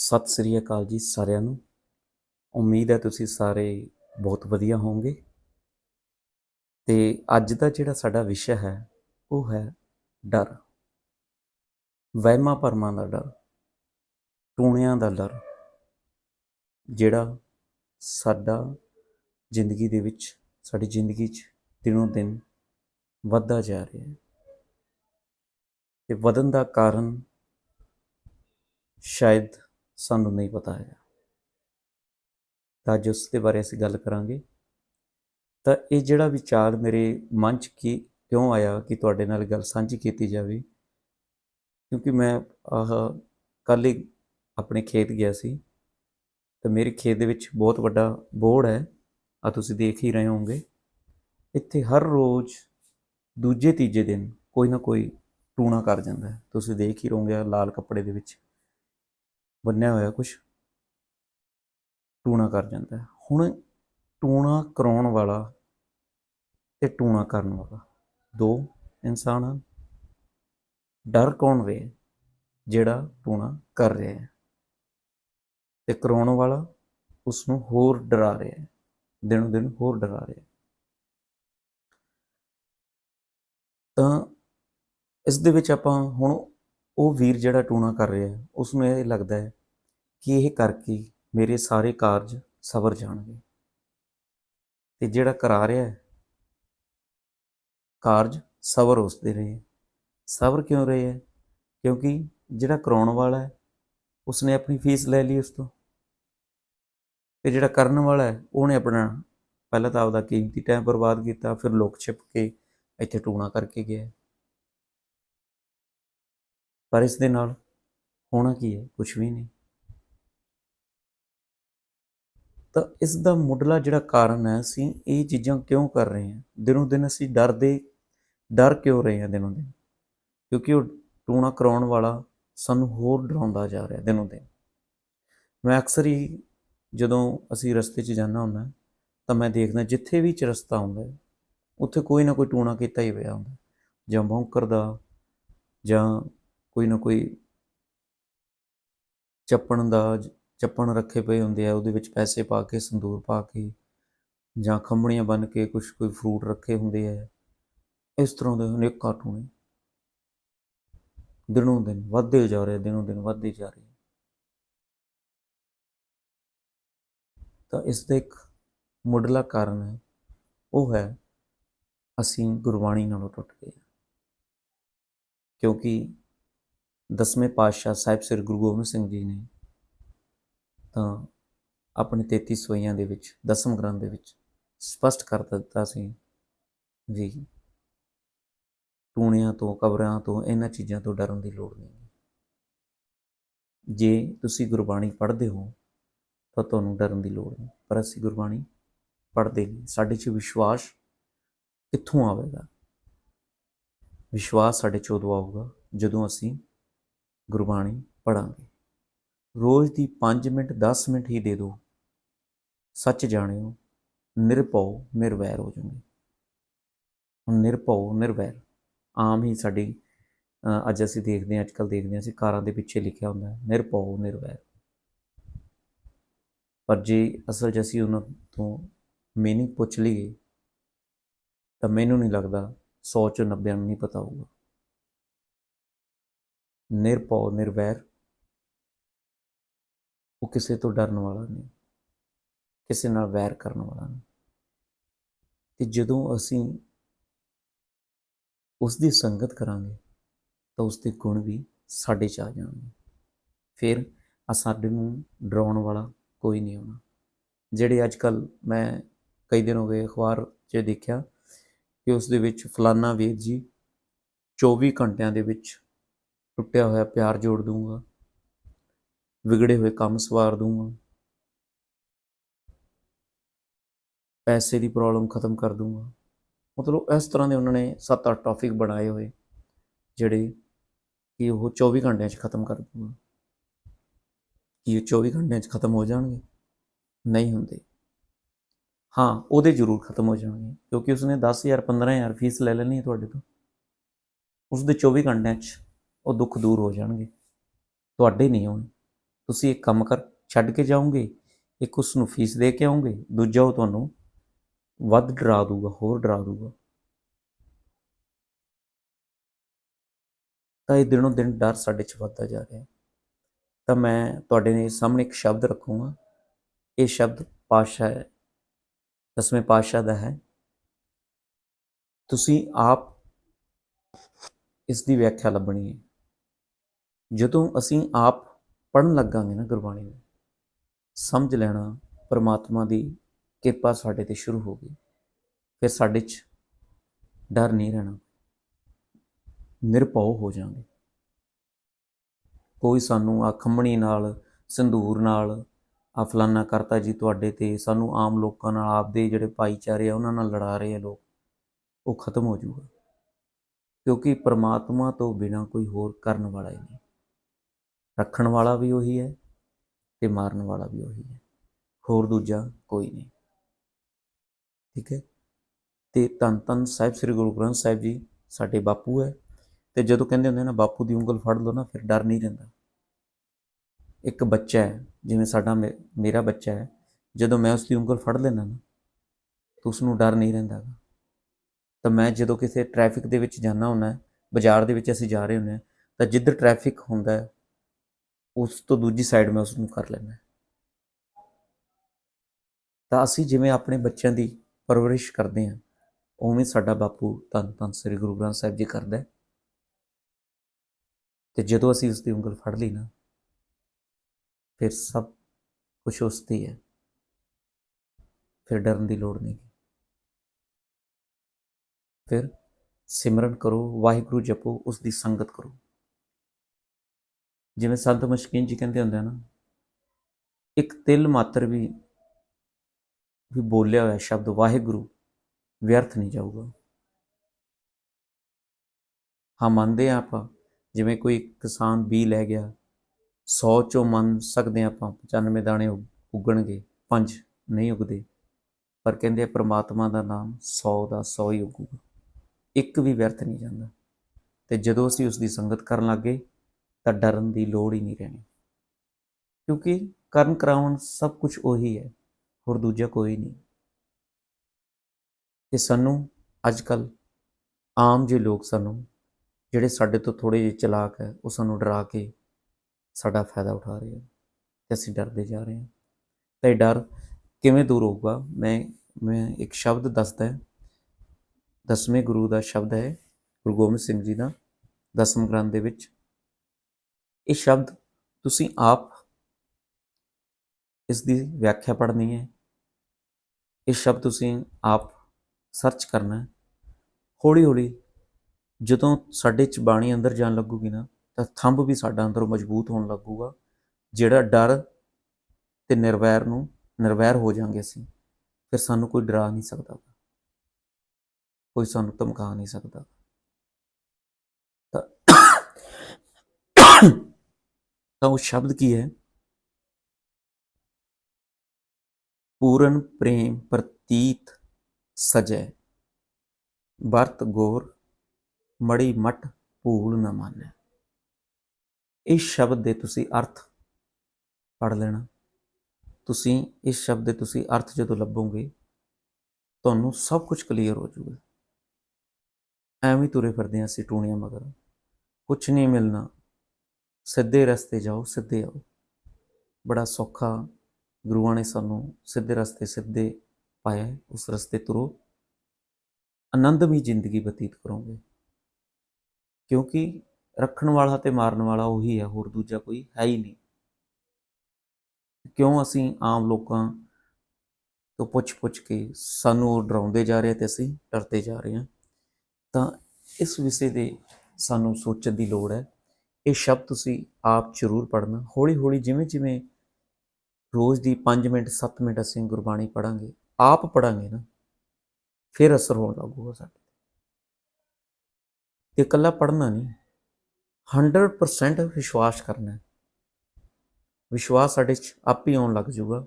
ਸਤਿ ਸ੍ਰੀ ਅਕਾਲ ਜੀ ਸਾਰਿਆਂ ਨੂੰ। ਉਮੀਦ ਹੈ ਤੁਸੀਂ ਸਾਰੇ ਬਹੁਤ ਵਧੀਆ ਹੋਵੋਗੇ। ਤੇ ਅੱਜ ਦਾ ਜਿਹੜਾ ਸਾਡਾ ਵਿਸ਼ਾ ਹੈ, ਉਹ ਹੈ ਡਰ। ਵਹਿਮਾਂ ਭਰਮਾਂ ਦਾ ਡਰ, ਟੂਣਿਆਂ ਦਾ ਡਰ, ਜਿਹੜਾ ਸਾਡਾ ਜ਼ਿੰਦਗੀ ਦੇ ਵਿੱਚ, ਸਾਡੀ ਜ਼ਿੰਦਗੀ 'ਚ ਦਿਨੋਂ ਦਿਨ ਵੱਧਦਾ ਜਾ ਰਿਹਾ ਹੈ। ਤੇ ਵਧਣ ਦਾ ਕਾਰਨ ਸ਼ਾਇਦ ਸਾਨੂੰ ਨਹੀਂ ਪਤਾ ਹੈਗਾ। ਤਾਂ ਅੱਜ ਉਸ ਦੇ ਬਾਰੇ ਅਸੀਂ ਗੱਲ ਕਰਾਂਗੇ। ਤਾਂ ਇਹ ਜਿਹੜਾ ਵਿਚਾਰ ਮੇਰੇ ਮਨ 'ਚ ਕੀ, ਕਿਉਂ ਆਇਆ ਕਿ ਤੁਹਾਡੇ ਨਾਲ ਗੱਲ ਸਾਂਝੀ ਕੀਤੀ ਜਾਵੇ? ਕਿਉਂਕਿ ਮੈਂ ਆਹ ਕੱਲ੍ਹ ਹੀ ਆਪਣੇ ਖੇਤ ਗਿਆ ਸੀ। ਤੇ ਮੇਰੇ ਖੇਤ ਦੇ ਵਿੱਚ ਬਹੁਤ ਵੱਡਾ ਬੋਰਡ ਹੈ। ਆ ਤੁਸੀਂ ਦੇਖ ਹੀ ਰਹੇ ਹੋਵੋਗੇ। ਇੱਥੇ ਹਰ ਰੋਜ਼ ਦੂਜੇ ਤੀਜੇ ਦਿਨ ਕੋਈ ਨਾ ਕੋਈ ਟੂਣਾ ਕਰ ਜਾਂਦਾ ਹੈ। ਤੁਸੀਂ ਦੇਖ ਹੀ ਰਹੋਗੇ ਲਾਲ ਕੱਪੜੇ ਦੇ ਵਿੱਚ। ਬੰਨਿਆ ਹੋਇਆ ਕੁਛ, ਟੂਣਾ ਕਰ ਜਾਂਦਾ ਹੁਣ ਟੂਣਾ ਕਰਾਉਣ ਵਾਲਾ ਤੇ ਟੂਣਾ ਕਰਨ ਵਾਲਾ ਦੋ ਇਨਸਾਨ ਹਨ। ਡਰ ਕੌਣ ਰਿਹਾ ਜਿਹੜਾ ਟੂਣਾ ਕਰ ਰਿਹਾ ਹੈ। ਤੇ ਕਰਾਉਣ ਵਾਲਾ ਉਸ ਨੂੰ ਹੋਰ ਡਰਾ ਰਿਹਾ ਹੈ। ਦਿਨੋਂ ਦਿਨ ਹੋਰ ਡਰਾ ਰਿਹਾ ਤਾਂ ਇਸ ਦੇ ਵਿੱਚ ਆਪਾਂ ਹੁਣ ਉਹ ਵੀਰ ਜਿਹੜਾ ਟੂਣਾ ਕਰ ਰਿਹਾ ਹੈ ਉਸ ਨੂੰ ਇਹ ਲੱਗਦਾ ਹੈ ਕਿ ਇਹ ਕਰਕੇ ਮੇਰੇ ਸਾਰੇ ਕਾਰਜ ਸਵਰ ਜਾਣਗੇ। ਤੇ ਜਿਹੜਾ ਕਰਾ ਰਿਹਾ ਹੈ, ਕਾਰਜ ਸਵਰ ਉਸਦੇ ਰਹੇ ਸਵਰ ਕਿਉਂ ਰਹੇ ਹੈ? ਕਿਉਂਕਿ ਜਿਹੜਾ ਕਰਾਉਣ ਵਾਲਾ ਹੈ, ਉਸਨੇ ਆਪਣੀ ਫੀਸ ਲੈ ਲਈ ਉਸ ਤੋਂ। ਤੇ ਜਿਹੜਾ ਕਰਨ ਵਾਲਾ ਹੈ, ਉਹਨੇ ਆਪਣਾ ਪਹਿਲਾਂ ਤਾਂ ਆਪਦਾ ਕੀਮਤੀ ਟਾਈਮ ਬਰਬਾਦ ਕੀਤਾ, ਫਿਰ ਲੋਕ ਛਿਪ ਕੇ ਇੱਥੇ ਟੂਣਾ ਕਰਕੇ ਗਿਆ। ਪਰ ਇਸ ਦੇ ਨਾਲ ਹੋਣਾ ਕੀ ਹੈ? ਕੁਝ ਵੀ ਨਹੀਂ। ਤਾਂ ਇਸ ਦਾ ਮੁੱਢਲਾ ਜਿਹੜਾ ਕਾਰਨ ਹੈ, ਅਸੀਂ ਇਹ ਚੀਜ਼ਾਂ ਕਿਉਂ ਕਰ ਰਹੇ ਹਾਂ? ਦਿਨੋਂ ਦਿਨ ਅਸੀਂ ਡਰਦੇ, ਡਰ ਕਿਉਂ ਰਹੇ ਹਾਂ ਦਿਨੋਂ ਦਿਨ? ਕਿਉਂਕਿ ਉਹ ਟੂਣਾ ਕਰਾਉਣ ਵਾਲਾ ਸਾਨੂੰ ਹੋਰ ਡਰਾਉਂਦਾ ਜਾ ਰਿਹਾ ਦਿਨੋਂ ਦਿਨ। ਮੈਂ ਅਕਸਰ ਹੀ ਜਦੋਂ ਅਸੀਂ ਰਸਤੇ 'ਚ ਜਾਂਦਾ ਹੁੰਦਾ, ਤਾਂ ਮੈਂ ਦੇਖਦਾ ਜਿੱਥੇ ਵੀ ਰਸਤਾ ਹੁੰਦਾ, ਉੱਥੇ ਕੋਈ ਨਾ ਕੋਈ ਟੂਣਾ ਕੀਤਾ ਹੀ ਹੋਇਆ ਹੁੰਦਾ। ਜਾਂ ਭੌਂਕਰ ਦਾ, ਜਾਂ ਕੋਈ ਨਾ ਕੋਈ ਚੱਪਣ ਦਾ ਚੱਪਣ ਰੱਖੇ ਪਏ ਹੁੰਦੇ ਆ, ਉਹਦੇ ਵਿੱਚ ਪੈਸੇ ਪਾ ਕੇ, ਸੰਦੂਰ ਪਾ ਕੇ ਜਾਂ ਖੰਭਣੀਆਂ ਬੰਨ ਕੇ ਕੁਝ ਕੋਈ ਫਰੂਟ ਰੱਖੇ ਹੁੰਦੇ ਆ। ਇਸ ਤਰ੍ਹਾਂ ਦੇ ਅਨੇਕਾਂ ਟੂਣੇ ਦਿਨੋਂ ਦਿਨ ਵੱਧਦੇ ਜਾ ਰਹੇ, ਦਿਨੋਂ ਦਿਨ ਵੱਧਦੇ ਜਾ ਰਹੇ। ਤਾਂ ਇਸ ਦਾ ਇੱਕ ਮੁੱਢਲਾ ਕਾਰਨ ਹੈ, ਉਹ ਹੈ ਅਸੀਂ ਗੁਰਬਾਣੀ ਨਾਲੋਂ ਟੁੱਟ ਗਏ ਹਾਂ। ਕਿਉਂਕਿ ਦਸਵੇਂ ਪਾਤਸ਼ਾਹ ਸਾਹਿਬ ਸ੍ਰੀ ਗੁਰੂ ਗੋਬਿੰਦ ਸਿੰਘ ਜੀ ਨੇ ਤਾਂ ਆਪਣੇ 33 ਸਵਈਆਂ ਦੇ ਵਿੱਚ, ਦਸਮ ਗ੍ਰੰਥ ਦੇ ਵਿੱਚ ਸਪਸ਼ਟ ਕਰ ਦਿੱਤਾ ਸੀ ਵੀ ਟੂਣਿਆਂ ਤੋਂ, ਕਬਰਾਂ ਤੋਂ, ਇਹਨਾਂ ਚੀਜ਼ਾਂ ਤੋਂ ਡਰਨ ਦੀ ਲੋੜ ਨਹੀਂ। ਜੇ ਤੁਸੀਂ ਗੁਰਬਾਣੀ ਪੜ੍ਹਦੇ ਹੋ, ਤਾਂ ਤੁਹਾਨੂੰ ਡਰਨ ਦੀ ਲੋੜ ਨਹੀਂ। ਪਰ ਅਸੀਂ ਗੁਰਬਾਣੀ ਪੜ੍ਹਦੇ ਨਹੀਂ ਸਾਡੇ 'ਚ ਵਿਸ਼ਵਾਸ ਕਿੱਥੋਂ ਆਵੇਗਾ? ਵਿਸ਼ਵਾਸ ਸਾਡੇ 'ਚ ਉਦੋਂ ਆਊਗਾ ਜਦੋਂ ਅਸੀਂ ਗੁਰਬਾਣੀ ਪੜਾਂਗੇ ਰੋਜ਼ ਦੀ 5 ਮਿੰਟ 10 ਮਿੰਟ ਹੀ ਦੇ ਦਿਓ। ਸੱਚ ਜਾਣਿਓ, ਨਿਰਭਉ, ਨਿਰਵੈਰ ਹੋ ਜਾਓਗੇ। ਹੁਣ ਨਿਰਭਉ, ਨਿਰਵੈਰ ਆਮ ਹੀ ਸਾਡੀ ਅੱਜ ਅਸੀਂ ਦੇਖਦੇ ਹਾਂ ਅੱਜ ਕੱਲ ਦੇਖਦੇ ਹਾਂ, ਅਸੀਂ ਕਾਰਾਂ ਦੇ ਪਿੱਛੇ ਲਿਖਿਆ ਹੁੰਦਾ ਹੈ, ਨਿਰਭਉ, ਨਿਰਵੈਰ। ਪਰ ਜੇ ਅਸਲ 'ਚ ਅਸੀਂ ਉਹਨਾਂ ਤੋਂ ਮੀਨਿੰਗ ਪੁੱਛ ਲਈਏ, ਤਾਂ ਮੈਨੂੰ ਨਹੀਂ ਲੱਗਦਾ 100 ਚੋਂ 90 ਨੂੰ ਨਹੀਂ ਪਤਾ ਹੋਊਗਾ। ਨਿਰਭਉ ਨਿਰਵੈਰ। ਉਹ ਕਿਸੇ ਤੋਂ ਡਰਨ ਵਾਲਾ ਨਹੀਂ, ਕਿਸੇ ਨਾਲ ਵੈਰ ਕਰਨ ਵਾਲਾ ਨਹੀਂ। ਤੇ ਜਦੋਂ ਅਸੀਂ ਉਸ ਦੀ ਸੰਗਤ ਕਰਾਂਗੇ, ਤਾਂ ਉਸ ਦੇ ਗੁਣ ਵੀ ਸਾਡੇ ਚ ਆ ਜਾਣਗੇ। ਫਿਰ ਆ ਸਾਡੇ ਨੂੰ ਡਰਾਉਣ ਵਾਲਾ ਕੋਈ ਨਹੀਂ ਹੋਣਾ ਜਿਹੜੇ ਅੱਜ ਕੱਲ ਮੈਂ ਕਈ ਦਿਨ ਹੋ ਗਏ ਅਖਬਾਰ 'ਚ ਦੇਖਿਆ ਕਿ ਉਸ ਦੇ ਵਿੱਚ ਫਲਾਨਾ ਵੀਰ ਜੀ 24 ਘੰਟਿਆਂ ਦੇ ਵਿੱਚ ਟੁੱਟਿਆ ਹੋਇਆ ਪਿਆਰ ਜੋੜ ਦੂੰਗਾ, ਵਿਗੜੇ ਹੋਏ ਕੰਮ ਸਵਾਰ ਦੂੰਗਾ। ਪੈਸੇ ਦੀ ਪ੍ਰੋਬਲਮ ਖਤਮ ਕਰ ਦੂੰਗਾ। ਮਤਲਬ ਇਸ ਤਰ੍ਹਾਂ ਦੇ ਉਹਨਾਂ ਨੇ 7-8 ਟੌਪਿਕ ਬਣਾਏ ਹੋਏ, ਜਿਹੜੇ ਕਿ ਉਹ 24 ਘੰਟਿਆਂ 'ਚ ਖਤਮ ਕਰ ਦੂੰਗਾ। ਕੀ ਉਹ 24 ਘੰਟਿਆਂ 'ਚ ਖਤਮ ਹੋ ਜਾਣਗੇ? ਨਹੀਂ ਹੁੰਦੇ। ਹਾਂ, ਉਹਦੇ ਜ਼ਰੂਰ ਖਤਮ ਹੋ ਜਾਣਗੇ, ਕਿਉਂਕਿ ਉਸਨੇ 10000 15000 ਫੀਸ ਲੈ ਲੈਣੀ ਹੈ ਤੁਹਾਡੇ ਤੋਂ। ਉਸ ਦੇ 24 ਘੰਟਿਆਂ 'ਚ। ਉਹ ਦੁੱਖ ਦੂਰ ਹੋ ਜਾਣਗੇ। ਤੁਹਾਡੇ ਨਹੀਂ ਹੋਣੇ। ਤੁਸੀਂ ਇੱਕ ਕੰਮ ਕਰ, ਛੱਡ ਕੇ ਜਾਓਗੇ। ਇੱਕ ਉਸ ਨੂੰ ਫੀਸ ਦੇ ਕੇ ਆਉਂਗੇ ਦੂਜਾ ਉਹ ਤੁਹਾਨੂੰ ਵੱਧ ਡਰਾ ਦੂਗਾ ਹੋਰ ਡਰਾ ਦੂਗਾ ਤਾਂ ਇਹ ਦਿਨੋਂ ਦਿਨ ਡਰ ਸਾਡੇ 'ਚ ਵੱਧਦਾ ਜਾ ਰਿਹਾ। ਤਾਂ ਮੈਂ ਤੁਹਾਡੇ ਸਾਹਮਣੇ ਇੱਕ ਸ਼ਬਦ ਰੱਖੂੰਗਾ। ਇਹ ਸ਼ਬਦ ਪਾਤਸ਼ਾਹ ਹੈ ਦਸਵੇਂ ਪਾਤਸ਼ਾਹ ਦਾ ਹੈ। ਤੁਸੀਂ ਆਪ ਇਸ ਦੀ ਵਿਆਖਿਆ ਲੱਭਣੀ ਹੈ। ਜਦੋਂ ਅਸੀਂ ਆਪ ਪੜਨ ਲੱਗਾਂਗੇ ਨਾ ਗੁਰਬਾਣੀ ਨੂੰ, ਸਮਝ ਲੈਣਾ ਪਰਮਾਤਮਾ ਦੀ ਕਿਰਪਾ ਸਾਡੇ ਤੇ ਸ਼ੁਰੂ ਹੋ ਗਈ। ਫਿਰ ਸਾਡੇ 'ਚ ਡਰ ਨਹੀਂ ਰਹਿਣਾ, ਨਿਰਭਉ ਹੋ ਜਾਵਾਂਗੇ ਕੋਈ ਸਾਨੂੰ ਆ ਖੰਮਣੀ ਨਾਲ ਸੰਧੂਰ ਨਾਲ ਆ ਫਲਾਨਾ ਕਰਤਾ ਜੀ ਤੁਹਾਡੇ ਤੇ, ਸਾਨੂੰ ਆਮ ਲੋਕਾਂ ਨਾਲ, ਆਪਦੇ ਜਿਹੜੇ ਭਾਈਚਾਰੇ ਆ, ਉਹਨਾਂ ਨਾਲ ਲੜਾ ਰਹੇ ਆ ਲੋਕ, ਉਹ ਖਤਮ ਹੋ ਜਾਊਗਾ। ਕਿਉਂਕਿ ਪ੍ਰਮਾਤਮਾ ਤੋਂ ਬਿਨਾ ਕੋਈ ਹੋਰ ਕਰਨ ਵਾਲਾ ਹੀ ਨਹੀਂ। ਰੱਖਣ ਵਾਲਾ ਵੀ ਉਹੀ ਹੈ ਤੇ ਮਾਰਨ ਵਾਲਾ ਵੀ ਉਹੀ ਹੈ। ਹੋਰ ਦੂਜਾ ਕੋਈ ਨਹੀਂ। ਠੀਕ ਹੈ? ਤੇ ਧੰਨ ਧੰਨ ਸਾਹਿਬ, ਸ੍ਰੀ ਗੁਰੂ ਗ੍ਰੰਥ ਸਾਹਿਬ ਜੀ, ਸਾਡੇ ਬਾਪੂ ਹੈ। ਤੇ ਜਦੋਂ ਕਹਿੰਦੇ ਹੁੰਦੇ ਨਾ, ਬਾਪੂ ਦੀ ਉਂਗਲ ਫੜ ਲਓ ਨਾ, ਫਿਰ ਡਰ ਨਹੀਂ ਰਹਿੰਦਾ। ਇੱਕ ਬੱਚਾ ਹੈ, ਜਿਵੇਂ ਸਾਡਾ ਮੇ- ਮੇਰਾ ਬੱਚਾ ਹੈ, ਜਦੋਂ ਮੈਂ ਉਸ ਦੀ ਉਂਗਲ ਫੜ ਲੈਣਾ ਨਾ, ਤਾਂ ਉਸ ਨੂੰ ਡਰ ਨਹੀਂ ਰਹਿੰਦਾ ਗਾ। ਤਾਂ ਮੈਂ ਜਦੋਂ ਕਿਸੇ ਟ੍ਰੈਫਿਕ ਦੇ ਵਿੱਚ ਜਾਣਾ ਹੁੰਦਾ, ਬਾਜ਼ਾਰ ਦੇ ਵਿੱਚ ਅਸੀਂ ਜਾ ਰਹੇ ਹੁੰਦੇ ਹਾਂ, ਤਾਂ ਜਿੱਧਰ ਟ੍ਰੈਫਿਕ ਹੁੰਦਾ ਉਸ ਤੋਂ ਦੂਜੀ ਸਾਈਡ ਮੈਂ ਉਸ ਨੂੰ ਕਰ ਲੈਂਦਾ ਤਾਂ ਅਸੀਂ ਜਿਵੇਂ ਆਪਣੇ ਬੱਚਿਆਂ ਦੀ ਪਰਵਰਿਸ਼ ਕਰਦੇ ਹਾਂ, ਉਵੇਂ ਸਾਡਾ ਬਾਪੂ ਧੰਨ ਧੰਨ ਸ੍ਰੀ ਗੁਰੂ ਗ੍ਰੰਥ ਸਾਹਿਬ ਜੀ ਕਰਦਾ ਹੈ। ਤੇ ਜਦੋਂ ਅਸੀਂ ਉਸ ਦੀ ਉਂਗਲ ਫੜ ਲਈ ਨਾ, ਫਿਰ ਸਭ ਕੁਝ ਉਸ ਤੇ ਹੈ। ਫਿਰ ਡਰਨ ਦੀ ਲੋੜ ਨਹੀਂ। ਫਿਰ ਸਿਮਰਨ ਕਰੋ, ਵਾਹਿਗੁਰੂ ਜਪੋ ਉਸ ਦੀ ਸੰਗਤ ਕਰੋ। ਜਿਵੇਂ ਸੰਤ ਮਸ਼ਕੀਨ ਜੀ ਕਹਿੰਦੇ ਹੁੰਦੇ ਆ ਨਾ, ਇੱਕ ਤਿਲ ਮਾਤਰ ਵੀ ਵੀ ਬੋਲਿਆ ਹੋਇਆ ਸ਼ਬਦ ਵਾਹਿਗੁਰੂ ਵਿਅਰਥ ਨਹੀਂ ਜਾਊਗਾ। ਹਾਂ, ਮੰਨਦੇ ਆ ਆਪਾਂ, ਜਿਵੇਂ ਕੋਈ ਕਿਸਾਨ ਬੀ ਲੈ ਗਿਆ 100 ਚੋਂ ਮੰਨ ਸਕਦੇ ਹਾਂ ਆਪਾਂ 95 ਦਾਣੇ ਉੱਗਣਗੇ, ਪੰਜ ਨਹੀਂ ਉੱਗਦੇ, ਪਰ ਕਹਿੰਦੇ ਆ ਪ੍ਰਮਾਤਮਾ ਦਾ ਨਾਮ 100 ਦਾ 100 ਹੀ ਉਗੂਗਾ। ਇੱਕ ਵੀ ਵਿਅਰਥ ਨਹੀਂ ਜਾਂਦਾ। ਤੇ ਜਦੋਂ ਅਸੀਂ ਉਸ ਦੀ ਸੰਗਤ ਕਰਨ ਲੱਗੇ ਤਾਂ ਡਰਨ ਦੀ ਲੋੜ ਹੀ ਨਹੀਂ ਰਹਿਣੀ। ਕਿਉਂਕਿ ਕਰਨ ਕਰਾਉਣ ਸਭ ਕੁਝ ਉਹੀ ਹੈ, ਹੋਰ ਦੂਜਾ ਕੋਈ ਨਹੀਂ। ਤੇ ਸਾਨੂੰ ਅੱਜ ਕੱਲ ਆਮ ਜਿਹੇ ਲੋਕ ਸਾਨੂੰ, ਜਿਹੜੇ ਸਾਡੇ ਤੋਂ ਥੋੜੇ ਜਿਹੇ ਚਲਾਕ ਹੈ, ਉਹ ਸਾਨੂੰ ਡਰਾ ਕੇ ਸਾਡਾ ਫਾਇਦਾ ਉਠਾ ਰਹੇ ਆ ਤੇ ਅਸੀਂ ਡਰਦੇ ਜਾ ਰਹੇ ਹਾਂ। ਤਾਂ ਇਹ ਡਰ ਕਿਵੇਂ ਦੂਰ ਹੋਊਗਾ? ਮੈਂ ਮੈਂ ਇੱਕ ਸ਼ਬਦ ਦੱਸਦਾ ਦਸਵੇਂ ਗੁਰੂ ਦਾ ਸ਼ਬਦ ਹੈ, ਗੁਰੂ ਗੋਬਿੰਦ ਸਿੰਘ ਜੀ ਦਾ ਦਸਮ ਗ੍ਰੰਥ ਦੇ ਵਿੱਚ। ਇਹ ਸ਼ਬਦ ਤੁਸੀਂ ਆਪ ਇਸ ਦੀ ਵਿਆਖਿਆ ਪੜ੍ਹਨੀ ਹੈ। ਇਹ ਸ਼ਬਦ ਤੁਸੀਂ ਆਪ ਸਰਚ ਕਰਨਾ ਹੈ। ਹੌਲੀ ਹੌਲੀ ਜਦੋਂ ਸਾਡੇ ਚ ਬਾਣੀ ਅੰਦਰ ਜਾਣ ਲੱਗੂਗੀ ਨਾ, ਤਾਂ ਥੰਬ ਵੀ ਸਾਡਾ ਅੰਦਰੋਂ ਮਜ਼ਬੂਤ ਹੋਣ ਲੱਗੂਗਾ। ਜਿਹੜਾ ਡਰ ਤੇ ਨਿਰਵੈਰ ਨੂੰ ਨਿਰਵੈਰ ਹੋ ਜਾਾਂਗੇ ਅਸੀਂ, ਫਿਰ ਸਾਨੂੰ ਕੋਈ ਡਰਾ ਨਹੀਂ ਸਕਦਾ। ਕੋਈ ਸਾਨੂੰ ਧਮਕਾ ਨਹੀਂ ਸਕਦਾ। ਤਾਂ ਤਾਂ ਉਹ ਸ਼ਬਦ ਕੀ ਹੈ? ਪੂਰਨ ਪ੍ਰੇਮ ਪ੍ਰਤੀਤ ਸਜੈ। ਵਰਤ ਗੋਰ, ਮੜੀ ਮਟ ਭੂਲ ਨਾ ਮਾਨੈ। ਇਸ ਸ਼ਬਦ ਦੇ ਤੁਸੀਂ ਅਰਥ ਪੜ ਲੈਣਾ। ਤੁਸੀਂ ਇਸ ਸ਼ਬਦ ਦੇ ਤੁਸੀਂ ਅਰਥ ਜਦੋਂ ਲੱਭੋਗੇ, ਤੁਹਾਨੂੰ ਸਭ ਕੁਝ ਕਲੀਅਰ ਹੋ ਜਾਊਗਾ। ਐਵੇਂ ਤੁਰੇ ਫਿਰਦੇ ਹਾਂ ਅਸੀਂ ਟੂਣੀਆਂ ਮਗਰ। ਕੁਝ ਨਹੀਂ ਮਿਲਣਾ। ਸਿੱਧੇ ਰਸਤੇ ਜਾਓ, ਸਿੱਧੇ ਆਓ। ਬੜਾ ਸੌਖਾ ਗੁਰੂਆਂ ਨੇ ਸਾਨੂੰ ਸਿੱਧੇ ਰਸਤੇ, ਸਿੱਧੇ ਪਾਇਆ ਉਸ ਰਸਤੇ ਤੁਰੋ। ਆਨੰਦਮਈ ਜ਼ਿੰਦਗੀ ਬਤੀਤ ਕਰੋਗੇ। ਕਿਉਂਕਿ ਰੱਖਣ ਵਾਲਾ ਤੇ ਮਾਰਨ ਵਾਲਾ ਉਹੀ ਹੈ ਹੋਰ ਦੂਜਾ ਕੋਈ ਹੈ ਹੀ ਨਹੀਂ। ਕਿਉਂ ਅਸੀਂ ਆਮ ਲੋਕਾਂ ਤੋਂ ਪੁੱਛ-ਪੁੱਛ ਕੇ ਸਾਨੂੰ ਉਹ ਡਰਾਉਂਦੇ ਜਾ ਰਹੇ ਤੇ ਅਸੀਂ ਡਰਦੇ ਜਾ ਰਹੇ ਹਾਂ? ਤਾਂ ਇਸ ਵਿਸ਼ੇ ਦੇ ਸਾਨੂੰ ਸੋਚਣ ਦੀ ਲੋੜ ਹੈ। ਇਹ ਸ਼ਬਦ ਤੁਸੀਂ ਆਪ ਜ਼ਰੂਰ ਪੜ੍ਹਨਾ। ਹੌਲੀ-ਹੌਲੀ ਜਿਵੇਂ-ਜਿਵੇਂ ਰੋਜ਼ ਦੀ 5 ਮਿੰਟ 7 ਮਿੰਟ ਅਸੀਂ ਗੁਰਬਾਣੀ ਪੜਾਂਗੇ ਆਪ ਪੜਾਂਗੇ ਨਾ, ਫਿਰ ਅਸਰ ਹੋਣ ਲੱਗੂਗਾ ਸਾਡੇ ਤੇ। ਇਕੱਲਾ ਪੜਨਾ ਨਹੀਂ 100% ਵਿਸ਼ਵਾਸ ਕਰਨਾ ਹੈ। ਵਿਸ਼ਵਾਸ ਸਾਡੇ 'ਚ ਆਪ ਹੀ ਆਉਣ ਲੱਗ ਜਾਊਗਾ।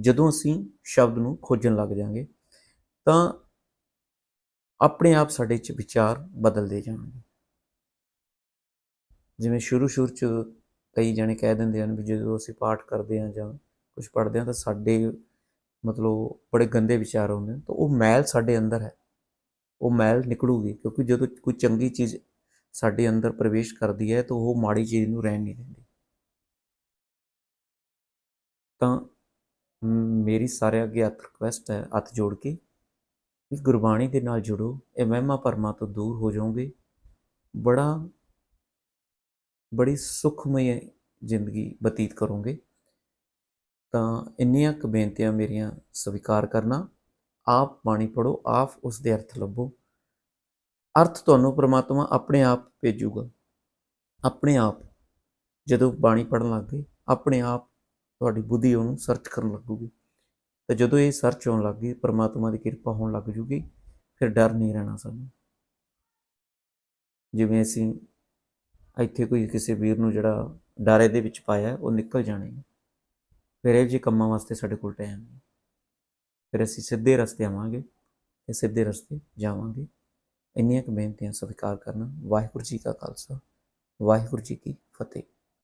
ਜਦੋਂ ਅਸੀਂ ਸ਼ਬਦ ਨੂੰ ਖੋਜਣ ਲੱਗ ਜਾਾਂਗੇ, ਤਾਂ ਆਪਣੇ ਆਪ ਸਾਡੇ 'ਚ ਵਿਚਾਰ ਬਦਲਦੇ ਜਾਣਗੇ। ਜਿਵੇਂ ਸ਼ੁਰੂ ਸ਼ੁਰੂ 'ਚ ਕਈ ਜਣੇ ਕਹਿ ਦਿੰਦੇ ਹਨ ਵੀ ਜਦੋਂ ਅਸੀਂ ਪਾਠ ਕਰਦੇ ਹਾਂ ਜਾਂ ਕੁਝ ਪੜ੍ਹਦੇ ਹਾਂ ਤਾਂ ਸਾਡੇ ਮਤਲਬ ਬੜੇ ਗੰਦੇ ਵਿਚਾਰ ਆਉਂਦੇ ਨੇ ਤਾਂ ਉਹ ਮੈਲ ਸਾਡੇ ਅੰਦਰ ਹੈ। ਉਹ ਮੈਲ ਨਿਕਲੂਗੀ ਕਿਉਂਕਿ ਜਦੋਂ ਕੋਈ ਚੰਗੀ ਚੀਜ਼ ਸਾਡੇ ਅੰਦਰ ਪ੍ਰਵੇਸ਼ ਕਰਦੀ ਹੈ ਤਾਂ ਉਹ ਮਾੜੀ ਚੀਜ਼ ਨੂੰ ਰਹਿਣ ਨਹੀਂ ਦਿੰਦੀ। ਤਾਂ ਮੇਰੀ ਸਾਰਿਆਂ ਅੱਗੇ ਹੱਥ ਰਿਕਵੈਸਟ ਹੈ, ਹੱਥ ਜੋੜ ਕੇ ਵੀ ਗੁਰਬਾਣੀ ਦੇ ਨਾਲ ਜੁੜੋ, ਇਹ ਮਹਿਮਾ ਭਰਮਾਂ ਤੋਂ ਦੂਰ ਹੋ ਜਾਓਗੇ। ਬੜਾ ਬੜੀ ਸੁਖਮਈ ਜ਼ਿੰਦਗੀ ਬਤੀਤ ਕਰੋਗੇ। ਤਾਂ ਇੰਨੀਆਂ ਕੁ ਬੇਨਤੀਆਂ ਮੇਰੀਆਂ ਸਵੀਕਾਰ ਕਰਨਾ। ਆਪ ਬਾਣੀ ਪੜੋ ਆਪ ਉਸ ਦੇ ਅਰਥ ਲੱਭੋ। ਅਰਥ ਤੁਹਾਨੂੰ ਪ੍ਰਮਾਤਮਾ ਆਪਣੇ ਆਪ ਭੇਜੂਗਾ। ਆਪਣੇ ਆਪ। ਜਦੋਂ ਬਾਣੀ ਪੜਨ ਲੱਗ ਗਏ ਆਪਣੇ ਆਪ ਤੁਹਾਡੀ ਬੁੱਧੀ ਉਹਨੂੰ ਸਰਚ ਕਰਨ ਲੱਗੂਗੀ। ਤੇ ਜਦੋਂ ਇਹ ਸਰਚ ਹੋਣ ਲੱਗ ਗਈ, ਪ੍ਰਮਾਤਮਾ ਦੀ ਕਿਰਪਾ ਹੋਣ ਲੱਗ ਜੂਗੀ, ਫਿਰ ਡਰ ਨਹੀਂ ਰਹਿਣਾ ਸਾਨੂੰ। ਜਿਵੇਂ ਅਸੀਂ ਇੱਥੇ ਕੋਈ ਕਿਸੇ ਵੀਰ ਨੂੰ ਜਿਹੜਾ ਡਾਰੇ ਦੇ ਵਿੱਚ ਪਾਇਆ, ਉਹ ਨਿਕਲ ਜਾਣੇ ਫਿਰ ਇਹ ਜਿਹੇ ਕੰਮਾਂ ਵਾਸਤੇ ਸਾਡੇ ਕੋਲ ਟਾਈਮ ਨਹੀਂ। ਫਿਰ ਅਸੀਂ ਸਿੱਧੇ ਰਸਤੇ ਆਵਾਂਗੇ ਤੇ ਸਿੱਧੇ ਰਸਤੇ ਜਾਵਾਂਗੇ। ਇੰਨੀਆਂ ਕੁ ਬੇਨਤੀਆਂ ਸਵੀਕਾਰ ਕਰਨਾ। ਵਾਹਿਗੁਰੂ ਜੀ ਕਾ ਖਾਲਸਾ, ਵਾਹਿਗੁਰੂ ਜੀ ਕੀ ਫਤਿਹ।